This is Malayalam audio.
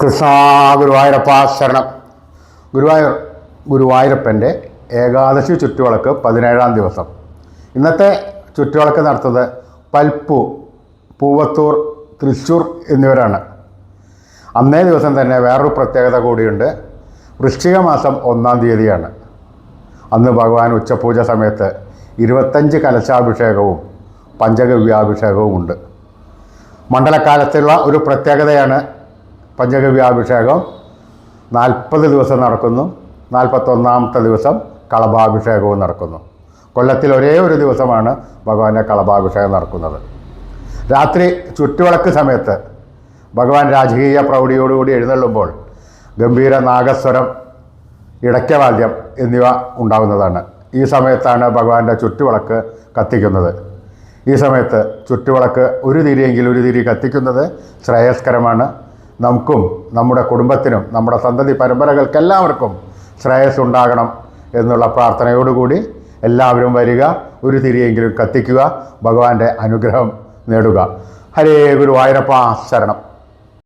കൃഷ്ണ ഗുരുവായൂരപ്പ ശരണം. ഗുരുവായൂർ ഗുരുവായൂരപ്പന്റെ ഏകാദശി ചുറ്റുവിളക്ക് പതിനേഴാം ദിവസം. ഇന്നത്തെ ചുറ്റുവിളക്ക് നടത്തുന്നത് പൽപ്പു പൂവത്തൂർ തൃശ്ശൂർ എന്നിവരാണ്. അന്നേ ദിവസം തന്നെ വേറൊരു പ്രത്യേകത കൂടിയുണ്ട്. വൃശ്ചിക മാസം ഒന്നാം തീയതിയാണ്. അന്ന് ഭഗവാൻ ഉച്ചപൂജ സമയത്ത് ഇരുപത്തഞ്ച് കലശാഭിഷേകവും പഞ്ചഗവ്യാഭിഷേകവും ഉണ്ട്. മണ്ഡലകാലത്തുള്ള ഒരു പ്രത്യേകതയാണ് പഞ്ചഗവ്യാഭിഷേകം നാൽപ്പത് ദിവസം നടക്കുന്നു. നാൽപ്പത്തൊന്നാമത്തെ ദിവസം കളഭാഭിഷേകവും നടക്കുന്നു. കൊല്ലത്തിൽ ഒരേ ഒരു ദിവസമാണ് ഭഗവാന്റെ കളഭാഭിഷേകം നടക്കുന്നത്. രാത്രി ചുറ്റുവിളക്ക് സമയത്ത് ഭഗവാൻ രാജകീയ പ്രൗഢിയോടുകൂടി എഴുന്നള്ളുമ്പോൾ ഗംഭീര നാഗസ്വരം ഇടയ്ക്കവാദ്യം എന്നിവ ഉണ്ടാകുന്നതാണ്. ഈ സമയത്താണ് ഭഗവാന്റെ ചുറ്റുവിളക്ക് കത്തിക്കുന്നത്. ഈ സമയത്ത് ചുറ്റുവിളക്ക് ഒരു തിരിയെങ്കിൽ ഒരു തിരി കത്തിക്കുന്നത് ശ്രേയസ്കരമാണ്. നമുക്കും നമ്മുടെ കുടുംബത്തിനും നമ്മുടെ സന്തതി പരമ്പരകൾക്കെല്ലാവർക്കും ശ്രേയസ് ഉണ്ടാകണം എന്നുള്ള പ്രാർത്ഥനയോടുകൂടി എല്ലാവരും വരിക ഒരു തിരിയെങ്കിലും കത്തിക്കുക ഭഗവാന്റെ അനുഗ്രഹം നേടുക. ഹരേ ഗുരുവായൂരപ്പ ശരണം.